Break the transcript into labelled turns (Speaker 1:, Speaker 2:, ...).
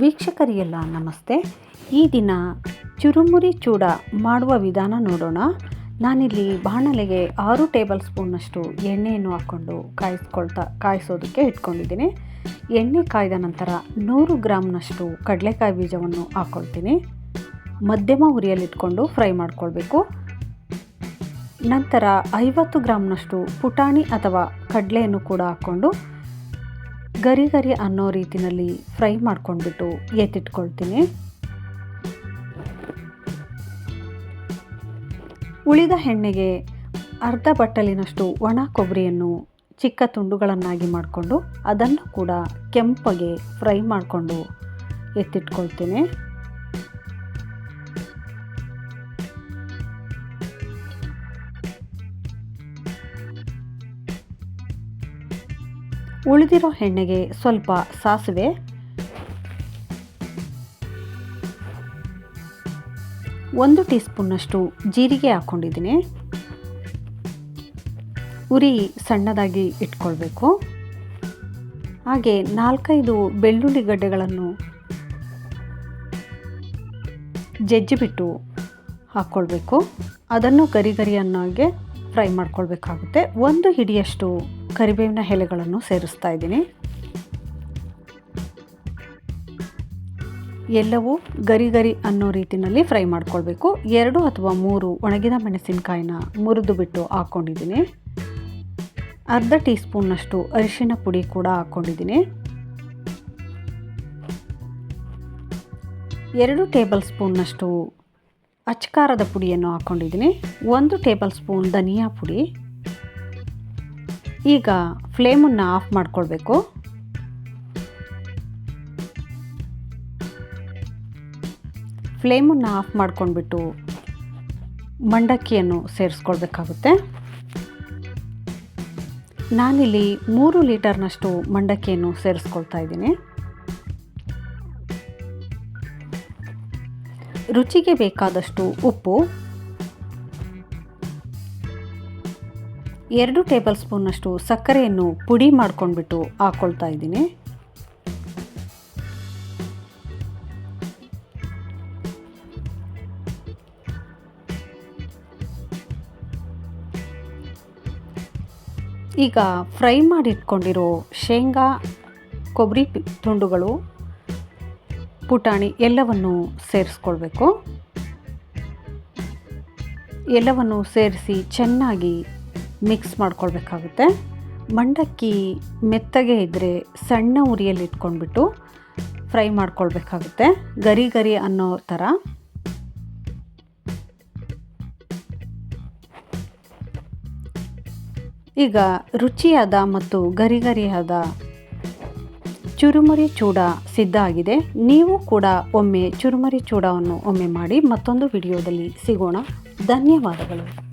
Speaker 1: ವೀಕ್ಷಕರಿಗೆಲ್ಲ ನಮಸ್ತೆ. ಈ ದಿನ ಚುರುಮುರಿ ಚೂಡ ಮಾಡುವ ವಿಧಾನ ನೋಡೋಣ. ನಾನಿಲ್ಲಿ ಬಾಣಲೆಗೆ ಆರು ಟೇಬಲ್ ಸ್ಪೂನ್ನಷ್ಟು ಎಣ್ಣೆಯನ್ನು ಹಾಕ್ಕೊಂಡು ಕಾಯಿಸ್ಕೊಳ್ತಾ, ಕಾಯಿಸೋದಕ್ಕೆ ಇಟ್ಕೊಂಡಿದ್ದೀನಿ. ಎಣ್ಣೆ ಕಾಯ್ದ ನಂತರ ನೂರು ಗ್ರಾಮ್ನಷ್ಟು ಕಡಲೆಕಾಯಿ ಬೀಜವನ್ನು ಹಾಕ್ಕೊಳ್ತೀನಿ. ಮಧ್ಯಮ ಉರಿಯಲ್ಲಿಟ್ಕೊಂಡು ಫ್ರೈ ಮಾಡ್ಕೊಳ್ಬೇಕು. ನಂತರ ಐವತ್ತು ಗ್ರಾಮ್ನಷ್ಟು ಪುಟಾಣಿ ಅಥವಾ ಕಡಲೆಯನ್ನು ಕೂಡ ಹಾಕ್ಕೊಂಡು ಗರಿ ಗರಿ ಅನ್ನೋ ರೀತಿಯಲ್ಲಿ ಫ್ರೈ ಮಾಡ್ಕೊಂಡ್ಬಿಟ್ಟು ಎತ್ತಿಟ್ಕೊಳ್ತೀನಿ. ಉಳಿದ ಎಣ್ಣೆಗೆ ಅರ್ಧ ಬಟ್ಟಲಿನಷ್ಟು ಒಣ ಕೊಬ್ಬರಿಯನ್ನು ಚಿಕ್ಕ ತುಂಡುಗಳನ್ನಾಗಿ ಮಾಡಿಕೊಂಡು ಅದನ್ನು ಕೂಡ ಕೆಂಪಗೆ ಫ್ರೈ ಮಾಡಿಕೊಂಡು ಎತ್ತಿಟ್ಕೊಳ್ತೀನಿ. ಉಳಿದಿರೋ ಎಣ್ಣೆಗೆ ಸ್ವಲ್ಪ ಸಾಸಿವೆ. ಒಂದು ಟೀ ಸ್ಪೂನ್ನಷ್ಟು ಜೀರಿಗೆ ಹಾಕ್ಕೊಂಡಿದ್ದೀನಿ. ಉರಿ ಸಣ್ಣದಾಗಿ ಇಟ್ಕೊಳ್ಬೇಕು. ಹಾಗೆ ನಾಲ್ಕೈದು ಬೆಳ್ಳುಳ್ಳಿ ಗಡ್ಡೆಗಳನ್ನು ಜಜ್ಜಿಬಿಟ್ಟು ಹಾಕ್ಕೊಳ್ಬೇಕು. ಅದನ್ನು ಗರಿ ಗರಿ ಅನ್ನೋಗೆ ಫ್ರೈ ಮಾಡ್ಕೊಳ್ಬೇಕಾಗುತ್ತೆ. ಒಂದು ಹಿಡಿಯಷ್ಟು ಕರಿಬೇವಿನ ಎಲೆಗಳನ್ನು ಸೇರಿಸ್ತಾ ಇದ್ದೀನಿ. ಎಲ್ಲವೂ ಗರಿ ಗರಿ ಅನ್ನೋ ರೀತಿಯಲ್ಲಿ ಫ್ರೈ ಮಾಡ್ಕೊಳ್ಬೇಕು. ಎರಡು ಅಥವಾ ಮೂರು ಒಣಗಿದ ಮೆಣಸಿನಕಾಯಿನ ಮುರಿದು ಬಿಟ್ಟು ಹಾಕ್ಕೊಂಡಿದ್ದೀನಿ ಅರ್ಧ ಟೀ ಸ್ಪೂನ್ನಷ್ಟು ಅರಿಶಿನ ಪುಡಿ ಕೂಡ ಹಾಕ್ಕೊಂಡಿದ್ದೀನಿ ಎರಡು ಟೇಬಲ್ ಸ್ಪೂನ್ನಷ್ಟು ಅಚ್ಕಾರದ ಪುಡಿಯನ್ನು ಹಾಕ್ಕೊಂಡಿದ್ದೀನಿ. ಒಂದು ಟೇಬಲ್ ಸ್ಪೂನ್ ಧನಿಯಾ ಪುಡಿ. ಈಗ ಫ್ಲೇಮನ್ನು ಆಫ್ ಮಾಡಿಕೊಳ್ಬೇಕು. ಫ್ಲೇಮನ್ನು ಆಫ್ ಮಾಡ್ಕೊಂಡ್ಬಿಟ್ಟು ಮಂಡಕ್ಕಿಯನ್ನು ಸೇರಿಸ್ಕೊಳ್ಬೇಕಾಗುತ್ತೆ. ನಾನಿಲ್ಲಿ ಮೂರು ಲೀಟರ್ನಷ್ಟು ಮಂಡಕ್ಕಿಯನ್ನು ಸೇರಿಸ್ಕೊಳ್ತಾ ಇದ್ದೀನಿ. ರುಚಿಗೆ ಬೇಕಾದಷ್ಟು ಉಪ್ಪು. ಎರಡು ಟೇಬಲ್ ಸ್ಪೂನ್ನಷ್ಟು ಸಕ್ಕರೆಯನ್ನು ಪುಡಿ ಮಾಡ್ಕೊಂಡ್ಬಿಟ್ಟು ಹಾಕ್ಕೊಳ್ತಾ ಇದ್ದೀನಿ. ಈಗ ಫ್ರೈ ಮಾಡಿಟ್ಕೊಂಡಿರೋ ಶೇಂಗಾ, ಕೊಬ್ಬರಿ ತುಂಡುಗಳು ಪುಟಾಣಿ ಎಲ್ಲವನ್ನು ಸೇರಿಸ್ಕೊಳ್ಬೇಕು. ಎಲ್ಲವನ್ನು ಸೇರಿಸಿ ಚೆನ್ನಾಗಿ ಮಿಕ್ಸ್ ಮಾಡ್ಕೊಳ್ಬೇಕಾಗುತ್ತೆ. ಮಂಡಕ್ಕಿ ಮೆತ್ತಗೆ ಇದ್ದರೆ ಸಣ್ಣ ಉರಿಯಲ್ಲಿ ಇಟ್ಕೊಂಡ್ಬಿಟ್ಟು ಫ್ರೈ ಮಾಡ್ಕೊಳ್ಬೇಕಾಗುತ್ತೆ. ಗರಿ ಗರಿ ಅನ್ನೋ ಥರ. ಈಗ ರುಚಿಯಾದ ಮತ್ತು ಗರಿ ಗರಿಯಾದ ಚುರುಮುರಿ ಚೂಡ ಸಿದ್ಧ ಆಗಿದೆ. ನೀವು ಕೂಡ ಒಮ್ಮೆ ಚುರುಮರಿ ಚೂಡವನ್ನು ಒಮ್ಮೆ ಮಾಡಿ ಮತ್ತೊಂದು ವಿಡಿಯೋದಲ್ಲಿ ಸಿಗೋಣ. ಧನ್ಯವಾದಗಳು.